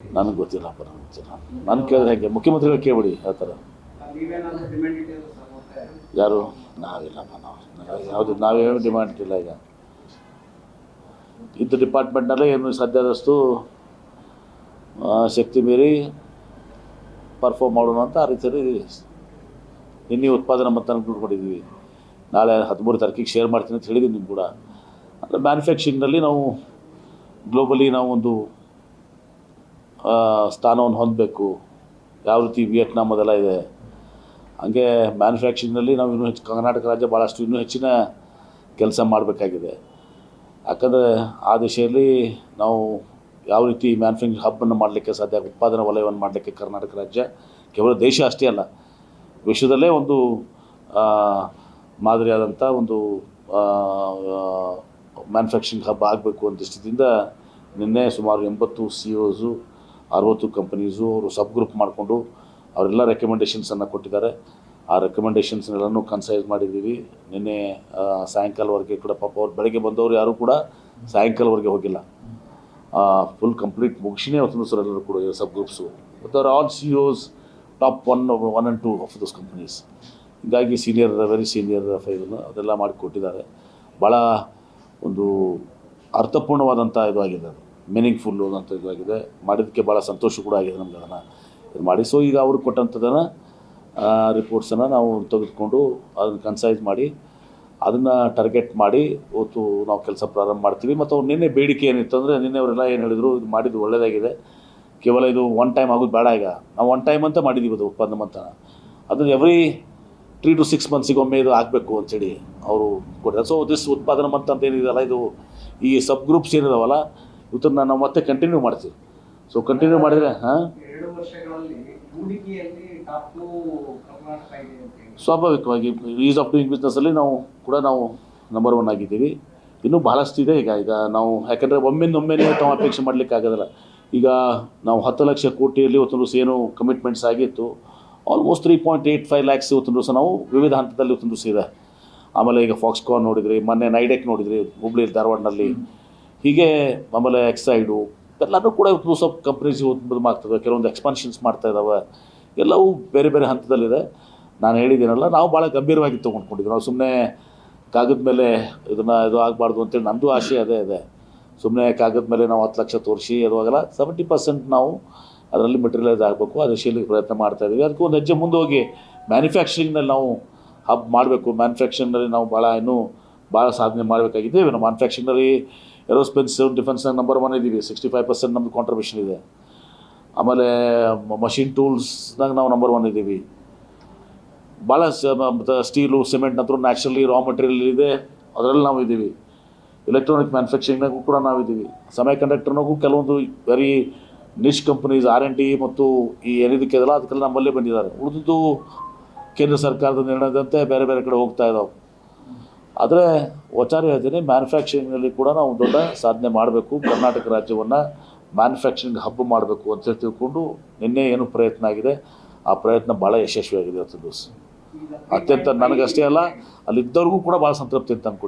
ನನಗೆ ಗೊತ್ತಿಲ್ಲಪ್ಪ ಗೊತ್ತಿಲ್ಲ. ನಾನು ಕೇಳಿದ್ರೆ ಹೇಗೆ? ಮುಖ್ಯಮಂತ್ರಿಗಳು ಕೇಳ್ಬಿಡಿ ಹೇಳ್ತಾರೆ ಯಾರು? ನಾವಿಲ್ಲಪ್ಪ ನಾವು ಯಾವುದು ನಾವೇನು ಡಿಮ್ಯಾಂಡ್ ಇಲ್ಲ ಈಗ. ಇದ್ದ ಡಿಪಾರ್ಟ್ಮೆಂಟ್ನಲ್ಲೇ ಏನು ಸಾಧ್ಯ ಆದಷ್ಟು ಆ, ಶಕ್ತಿ ಮೀರಿ ಪರ್ಫಾರ್ಮ್ ಮಾಡೋಣ ಅಂತ ಆ ರೀತಿಯಲ್ಲಿ ನಿನ್ನೆ ಉತ್ಪಾದನಾ ಮತ ನೋಡ್ಕೊಂಡಿದ್ದೀವಿ ನಾಳೆ ಹದಿಮೂರು ತಾರೀಕಿಗೆ ಶೇರ್ ಮಾಡ್ತೀನಿ ಅಂತ ಹೇಳಿದ್ದೀನಿ ನಿಮ್ಗೆ ಕೂಡ. ಅಂದರೆ ಮ್ಯಾನುಫ್ಯಾಕ್ಚರಿಂಗ್ನಲ್ಲಿ ನಾವು ಗ್ಲೋಬಲಿ ನಾವು ಒಂದು ಸ್ಥಾನವನ್ನು ಹೊಂದಬೇಕು. ಯಾವ ರೀತಿ ವಿಯೆಟ್ನಾಮ್ ಅದೆಲ್ಲ ಇದೆ. ಹಾಗೆ ಮ್ಯಾನುಫ್ಯಾಕ್ಚರಿಂಗ್ನಲ್ಲಿ ನಾವು ಇನ್ನೂ ಹೆಚ್ಚು ಕರ್ನಾಟಕ ರಾಜ್ಯ ಭಾಳಷ್ಟು ಇನ್ನೂ ಹೆಚ್ಚಿನ ಕೆಲಸ ಮಾಡಬೇಕಾಗಿದೆ. ಯಾಕಂದರೆ ಆ ದಿಶೆಯಲ್ಲಿ ನಾವು ಯಾವ ರೀತಿ ಮ್ಯಾನುಫ್ಯಾಕ್ಚರಿಂಗ್ ಹಬ್ಬನ್ನು ಮಾಡಲಿಕ್ಕೆ ಸಾಧ್ಯ, ಉತ್ಪಾದನಾ ವಲಯವನ್ನು ಮಾಡಲಿಕ್ಕೆ ಕರ್ನಾಟಕ ರಾಜ್ಯ ಕೇವಲ ದೇಶ ಅಷ್ಟೇ ಅಲ್ಲ, ವಿಶ್ವದಲ್ಲೇ ಒಂದು ಮಾದರಿಯಾದಂಥ ಒಂದು ಮ್ಯಾನುಫ್ಯಾಕ್ಚರಿಂಗ್ ಹಬ್ ಆಗಬೇಕು ಅಂತ ದೃಷ್ಟಿಯಿಂದ ನಿನ್ನೆ ಸುಮಾರು ಎಂಬತ್ತು ಸಿ ಒಸು ಅರವತ್ತು ಕಂಪನೀಸು ಅವರು ಸಬ್ ಗ್ರೂಪ್ ಮಾಡಿಕೊಂಡು ಅವರೆಲ್ಲ ರೆಕಮೆಂಡೇಷನ್ಸನ್ನು ಕೊಟ್ಟಿದ್ದಾರೆ. ಆ ರೆಕಮೆಂಡೇಷನ್ಸ್ನೆಲ್ಲನೂ ಕನ್ಸೈಸ್ ಮಾಡಿದ್ದೀವಿ. ನಿನ್ನೆ ಸಾಯಂಕಾಲವರೆಗೆ ಕೂಡ ಪಾಪ ಅವ್ರು ಬೆಳಗ್ಗೆ ಬಂದವರು ಯಾರೂ ಕೂಡ ಸಾಯಂಕಾಲವರೆಗೆ ಹೋಗಿಲ್ಲ. ಫುಲ್ ಕಂಪ್ಲೀಟ್ ಮುಗಿಸಿನೇ ಅವತ್ತೊಂದು ಸರ್ ಎಲ್ಲರೂ ಕೂಡ ಸಬ್ ಗ್ರೂಪ್ಸು ಮತ್ತು ಅವ್ರು all C Os top one one and two of those companies ಹೀಗಾಗಿ ಸೀನಿಯರ್ ವೆರಿ ಸೀನಿಯರ್ ಫೈವನ್ನು ಅದೆಲ್ಲ ಮಾಡಿಕೊಟ್ಟಿದ್ದಾರೆ ಭಾಳ ಒಂದು ಅರ್ಥಪೂರ್ಣವಾದಂಥ ಇದು ಆಗಿದೆ ಅದು. ಮೀನಿಂಗ್ಫುಲ್ಲು ಅಂತ ಇದಾಗಿದೆ. ಮಾಡಿದ್ದಕ್ಕೆ ಭಾಳ ಸಂತೋಷ ಕೂಡ ಆಗಿದೆ ನಮ್ಗೆ ಅದನ್ನು ಇದು ಮಾಡಿ. ಸೊ ಈಗ ಅವ್ರಿಗೆ ಕೊಟ್ಟಂಥದ್ದನ್ನು ರಿಪೋರ್ಟ್ಸನ್ನು ನಾವು ತೆಗೆದುಕೊಂಡು ಅದನ್ನು ಕನ್ಸೈಸ್ ಮಾಡಿ, ಅದನ್ನು ಟಾರ್ಗೆಟ್ ಮಾಡಿ ಇವತ್ತು ನಾವು ಕೆಲಸ ಪ್ರಾರಂಭ ಮಾಡ್ತೀವಿ. ಮತ್ತು ಅವ್ರು ನಿನ್ನೆ ಬೇಡಿಕೆ ಏನಿತ್ತು ಅಂದರೆ, ನಿನ್ನೆ ಅವರೆಲ್ಲ ಏನು ಹೇಳಿದರು, ಇದು ಮಾಡಿದ್ದು ಒಳ್ಳೆಯದಾಗಿದೆ ಕೇವಲ ಇದು ಒನ್ ಟೈಮ್ ಆಗೋದು ಬೇಡ ಈಗ. ನಾವು ಒನ್ ಟೈಮ್ ಅಂತ ಮಾಡಿದ್ದೀವಿ ಅದು ಒಪ್ಪಂದ ಮಂತನ ಅದು ಎವ್ರಿ ತ್ರೀ ಟು ಸಿಕ್ಸ್ ಮಂತ್ಸಿಗೆ ಒಮ್ಮೆ ಇದು ಆಗಬೇಕು ಅಂತೇಳಿ ಅವರು ಕೊಟ್ಟಿದ್ದಾರೆ. ಸೊ ದಿಸ್ ಉತ್ಪಾದನಾ ಮಂತ್ ಅಂತ ಏನಿದೆಯಲ್ಲ, ಇದು ಈ ಸಬ್ ಗ್ರೂಪ್ಸ್ ಏನಿದಾವಲ್ಲ ಇವತ್ತನ್ನು ನಾವು ಮತ್ತೆ ಕಂಟಿನ್ಯೂ ಮಾಡ್ತೀವಿ. ಸೊ ಕಂಟಿನ್ಯೂ ಮಾಡಿದರೆ ಹಾಂ? ಸ್ವಾಭಾವಿಕವಾಗಿ ಈಸ್ ಆಫ್ ಡೂಯಿಂಗ್ ಬಿಸ್ನೆಸ್ಸಲ್ಲಿ ನಾವು ಕೂಡ ನಾವು ನಂಬರ್ ಒನ್ ಆಗಿದ್ದೀವಿ. ಇನ್ನೂ ಬಹಳಷ್ಟು ಇದೆ ಈಗ ಈಗ ನಾವು ಯಾಕಂದರೆ ಒಮ್ಮೆಂದೊಮ್ಮೆನೇ ತಾವು ಅಪೇಕ್ಷೆ ಮಾಡಲಿಕ್ಕೆ ಆಗೋದಿಲ್ಲ. ಈಗ ನಾವು ಹತ್ತು ಲಕ್ಷ ಕೋಟಿಯಲ್ಲಿ ಇವತ್ತೊಂದು ದಿವಸ ಏನು ಕಮಿಟ್ಮೆಂಟ್ಸ್ ಆಗಿತ್ತು. Almost three point eight five lakhs ಇವತ್ತೊಂದು ದಿವಸ ನಾವು ವಿವಿಧ ಹಂತದಲ್ಲಿ ಇವತ್ತೊಂದು ದಿವಸ ಇದೆ. ಆಮೇಲೆ ಈಗ ಫಾಕ್ಸ್ಕಾನ್ ನೋಡಿದ್ರಿ ಮೊನ್ನೆ ನೈಡೆಕ್ ನೋಡಿದ್ರಿ ಹುಬ್ಳಿ ಧಾರವಾಡನಲ್ಲಿ ಹೀಗೆ ಆಮೇಲೆ ಎಕ್ಸೈಡು ಎಲ್ಲನೂ ಕೂಡ ಸ್ವಲ್ಪ ಕಂಪ್ನೀಸ್ ಉದ್ಮಾಗ್ತದೆ ಕೆಲವೊಂದು ಎಕ್ಸ್ಪಾನ್ಷನ್ಸ್ ಮಾಡ್ತಾ ಇದ್ದಾವೆ ಎಲ್ಲವೂ ಬೇರೆ ಬೇರೆ ಹಂತದಲ್ಲಿದೆ. ನಾನು ಹೇಳಿದ್ದೀನಲ್ಲ, ನಾವು ಭಾಳ ಗಂಭೀರವಾಗಿ ತೊಗೊಂಡ್ಕೊಂಡಿದ್ವಿ ನಾವು ಸುಮ್ಮನೆ ಕಾಗದ ಮೇಲೆ ಇದನ್ನು ಇದು ಆಗಬಾರ್ದು ಅಂತೇಳಿ ನಮ್ಮದು ಆಶೆ ಅದೇ ಇದೆ. ಸುಮ್ಮನೆ ಕಾಗದ ಮೇಲೆ ನಾವು ಹತ್ತು ಲಕ್ಷ ತೋರಿಸಿ, ಅದು ಆಗಲ್ಲ ಸೆವೆಂಟಿ ಪರ್ಸೆಂಟ್ ನಾವು ಅದರಲ್ಲಿ ಮೆಟೀರಿಯಲೈಸ್ ಆಗಬೇಕು. ಆ ದಿಶೆಯಲ್ಲಿ ಪ್ರಯತ್ನ ಮಾಡ್ತಾ ಇದ್ದೀವಿ. ಅದಕ್ಕೆ ಒಂದು ಹೆಜ್ಜೆ ಮುಂದೆ ಹೋಗಿ ಮ್ಯಾನುಫ್ಯಾಕ್ಚರಿಂಗ್ನಲ್ಲಿ ನಾವು ಹಬ್ ಮಾಡಬೇಕು. ಮ್ಯಾನುಫ್ಯಾಕ್ಚರಿಂಗ್ನಲ್ಲಿ ನಾವು ಭಾಳ ಇನ್ನೂ ಭಾಳ ಸಾಧನೆ ಮಾಡಬೇಕಾಗಿದ್ದೇವೆ. ನಾವು ಮ್ಯಾನುಫ್ಯಾಕ್ಚರಿಂಗ್ನಲ್ಲಿ ಏರೋಸ್ಪೇಸ್ ಡಿಫೆನ್ಸ್ನಾಗ ನಂಬರ್ ಒನ್ ಇದ್ದೀವಿ. ಸಿಕ್ಸ್ಟಿ ಫೈವ್ ಪರ್ಸೆಂಟ್ ನಮ್ಮದು ಕಾಂಟ್ರಿಬ್ಯೂಷನ್ ಇದೆ. ಆಮೇಲೆ ಮಷಿನ್ ಟೂಲ್ಸ್ನಾಗ ನಾವು ನಂಬರ್ ಒನ್ ಇದ್ದೀವಿ. ಭಾಳ ಸ್ಟೀಲು ಸಿಮೆಂಟ್ ನಂತರ ನ್ಯಾಚುರಲಿ ರಾ ಮೆಟೀರಿಯಲ್ ಇದೆ. ಅದರಲ್ಲಿ ನಾವು ಇದ್ದೀವಿ. ಎಲೆಕ್ಟ್ರಾನಿಕ್ ಮ್ಯಾನುಫ್ಯಾಕ್ಚರಿಂಗ್ನಾಗೂ ಕೂಡ ನಾವು ಇದೀವಿ ಸಮಯ ಕಂಡಕ್ಟರ್ನಾಗೂ ಕೆಲವೊಂದು very niche companies R N T ಮತ್ತು ಈ ಏನಿದಕ್ಕೆ ಅದಕ್ಕೆಲ್ಲ ನಮ್ಮಲ್ಲೇ ಬಂದಿದ್ದಾರೆ. ಉಳಿದಿದ್ದು ಕೇಂದ್ರ ಸರ್ಕಾರದ ನಿರ್ಣಯದಂತೆ ಬೇರೆ ಬೇರೆ ಕಡೆ ಹೋಗ್ತಾ ಇದ್ದಾವೆ ಆದರೆ ಒಚಾರ ಹೇಳ್ತೀನಿ ಮ್ಯಾನುಫ್ಯಾಕ್ಚರಿಂಗ್ನಲ್ಲಿ ಕೂಡ ನಾವು ದೊಡ್ಡ ಸಾಧನೆ ಮಾಡಬೇಕು. ಕರ್ನಾಟಕ ರಾಜ್ಯವನ್ನು ಮ್ಯಾನುಫ್ಯಾಕ್ಚರಿಂಗ್ ಹಬ್ ಮಾಡಬೇಕು ಅಂತ ಹೇಳಿ ತಿಳ್ಕೊಂಡು ನಿನ್ನೆ ಏನು ಪ್ರಯತ್ನ ಆಗಿದೆ, ಆ ಪ್ರಯತ್ನ ಭಾಳ ಯಶಸ್ವಿಯಾಗಿದೆ ಇವತ್ತು ದಿವಸ ಅತ್ಯಂತ ನನಗಷ್ಟೇ ಅಲ್ಲ, ಅಲ್ಲಿದ್ದವ್ರಿಗೂ ಕೂಡ ಭಾಳ ಸಂತೃಪ್ತಿ ಅಂತ ಅಂದ್ಕೊಂಡಿದ್ದೀನಿ.